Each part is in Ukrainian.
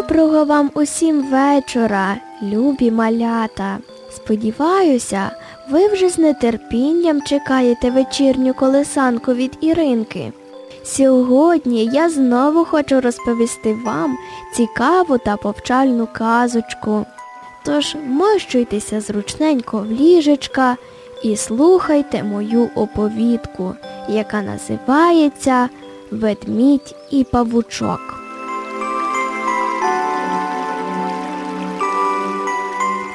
Доброго вам усім вечора, любі малята. Сподіваюся, ви вже з нетерпінням чекаєте вечірню колесанку від Іринки. Сьогодні я знову хочу розповісти вам цікаву та повчальну казочку. Тож мощуйтеся зручненько в ліжечка і слухайте мою оповідку, яка називається Ведмідь і павучок.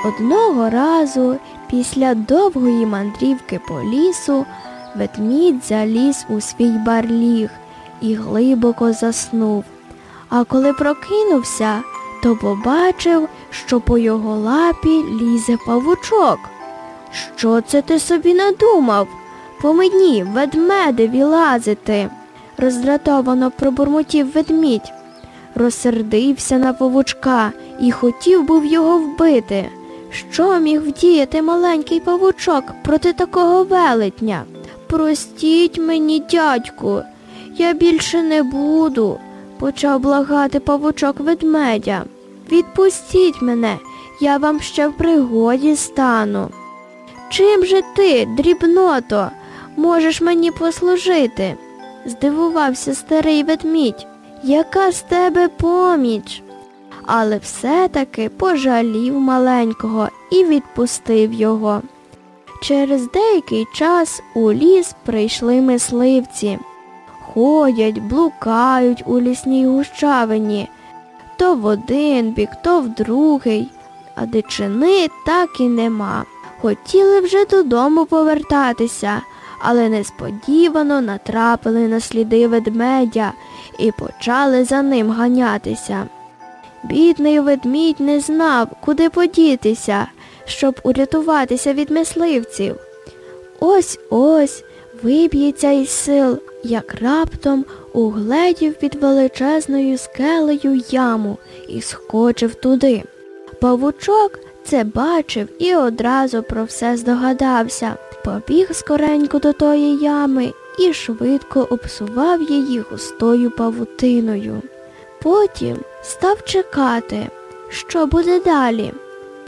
Одного разу, після довгої мандрівки по лісу, ведмідь заліз у свій барліг і глибоко заснув. А коли прокинувся, то побачив, що по його лапі лізе павучок. Що це ти собі надумав? По мені, ведмедеві лазити, роздратовано пробурмотів ведмідь. Розсердився на павучка і хотів був його вбити. Що міг вдіяти маленький павучок проти такого велетня? Простіть мені, дядьку, я більше не буду, почав благати павучок ведмедя. Відпустіть мене, я вам ще в пригоді стану. Чим же ти, дрібното, можеш мені послужити? здивувався старий ведмідь. Яка з тебе поміч? Але все-таки пожалів маленького і відпустив його. Через деякий час у ліс прийшли мисливці. Ходять, блукають у лісній гущавині, то в один бік, то в другий, а дичини так і нема. Хотіли вже додому повертатися, але несподівано натрапили на сліди ведмедя і почали за ним ганятися. Бідний ведмідь не знав, куди подітися, щоб урятуватися від мисливців. Ось ось виб'ється із сил, як раптом угледів під величезною скелею яму і скочив туди. Павучок це бачив і одразу про все здогадався. Побіг скоренько до тої ями і швидко обсував її густою павутиною. Потім став чекати, що буде далі.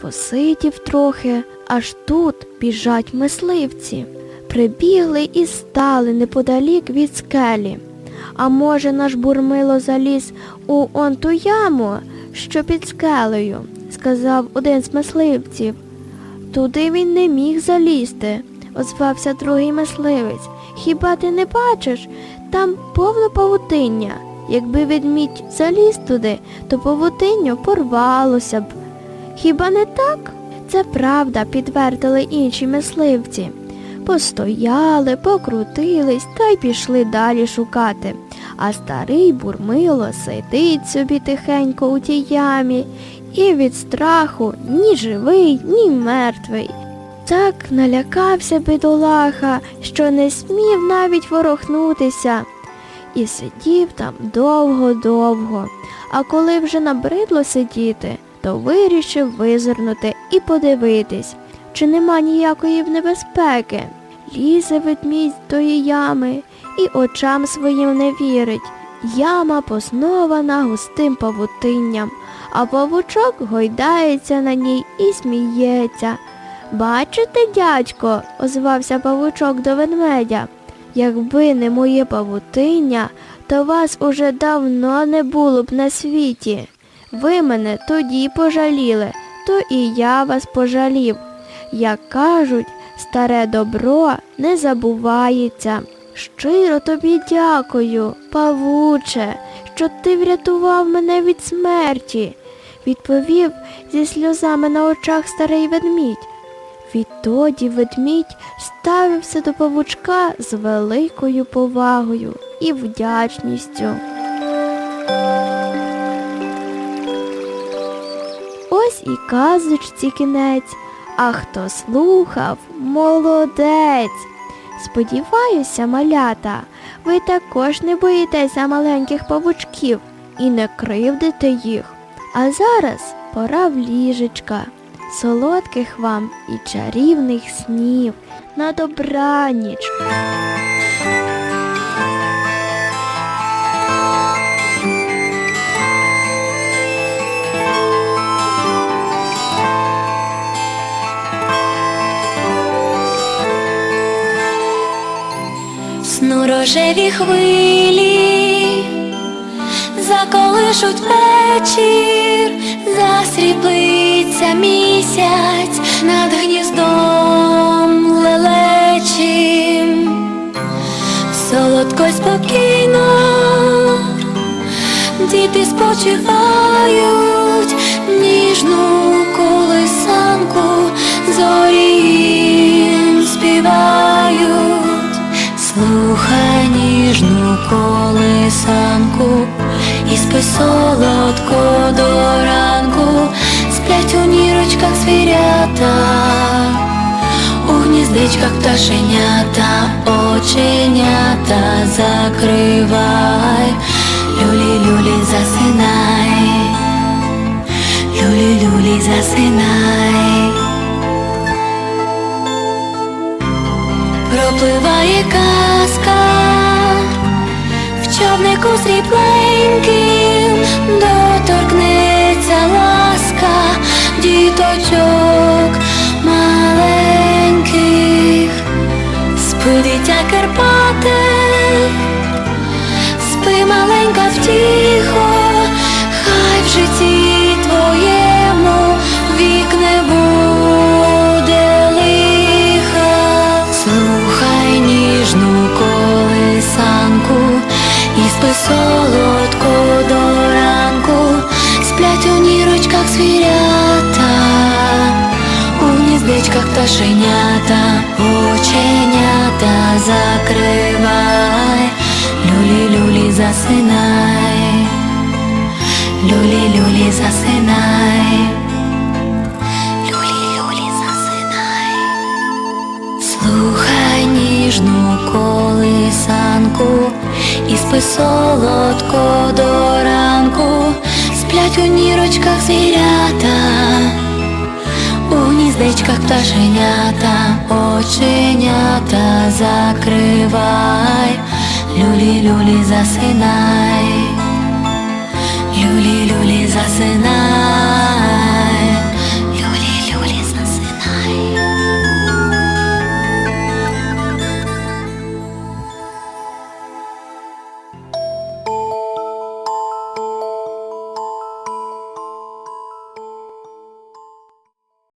Посидів трохи, аж тут біжать мисливці. Прибігли і стали неподалік від скелі. А може, наш бурмило заліз у он ту яму, що під скелею, сказав один з мисливців. Туди він не міг залізти, озвався другий мисливець. Хіба ти не бачиш? Там повно павутиння. Якби ведмідь заліз туди, то павутинню порвалося б. Хіба не так? Це правда, підтвердили інші мисливці. Постояли, покрутились та й пішли далі шукати. А старий бурмило сидить собі тихенько у тій ямі і від страху ні живий, ні мертвий. Так налякався бідолаха, що не смів навіть ворохнутися і сидів там довго-довго. А коли вже набридло сидіти, то вирішив визирнути і подивитись, чи нема ніякої небезпеки. Лізе ведмідь з тої ями і очам своїм не вірить. Яма поснована густим павутинням, а павучок гойдається на ній і сміється. Бачите, дядько, озвався павучок до ведмедя. Якби не моє павутиння, то вас уже давно не було б на світі. Ви мене тоді пожаліли, то і я вас пожалів. Як кажуть, старе добро не забувається. Щиро тобі дякую, павуче, що ти врятував мене від смерті, відповів зі сльозами на очах старий ведмідь. Відтоді ведмідь ставився до павучка з великою повагою і вдячністю. Ось і казочці кінець, а хто слухав, молодець. Сподіваюся, малята, ви також не боїтеся маленьких павучків і не кривдите їх. А зараз пора в ліжечка солодких вам і чарівних снів на добраніч. Сну рожеві хвилі заколишуть печі засріблиться місяць над гніздом лелечим, солодко й спокійно діти спочивають ніжну колисанку, зорі співають, слухай ніжну колисанку, солодко гніздечках пташенята, оченята закривай, люлі, люлі, засинай, люлі, люлі, засинай. Пропливає казка в човнику срібленьким, доторкнеться ласка діточок пташенята, оченята закривай, люлі, люлі, засинай, люлі, люлі, засинай, люлі, люлі, засинай. Слухай ніжну колисанку і спи солодко до ранку, сплять у нірочках звірята, гніздечках пташенята, оченята закривай, люлі, люлі, засинай, люлі, люлі, засинай.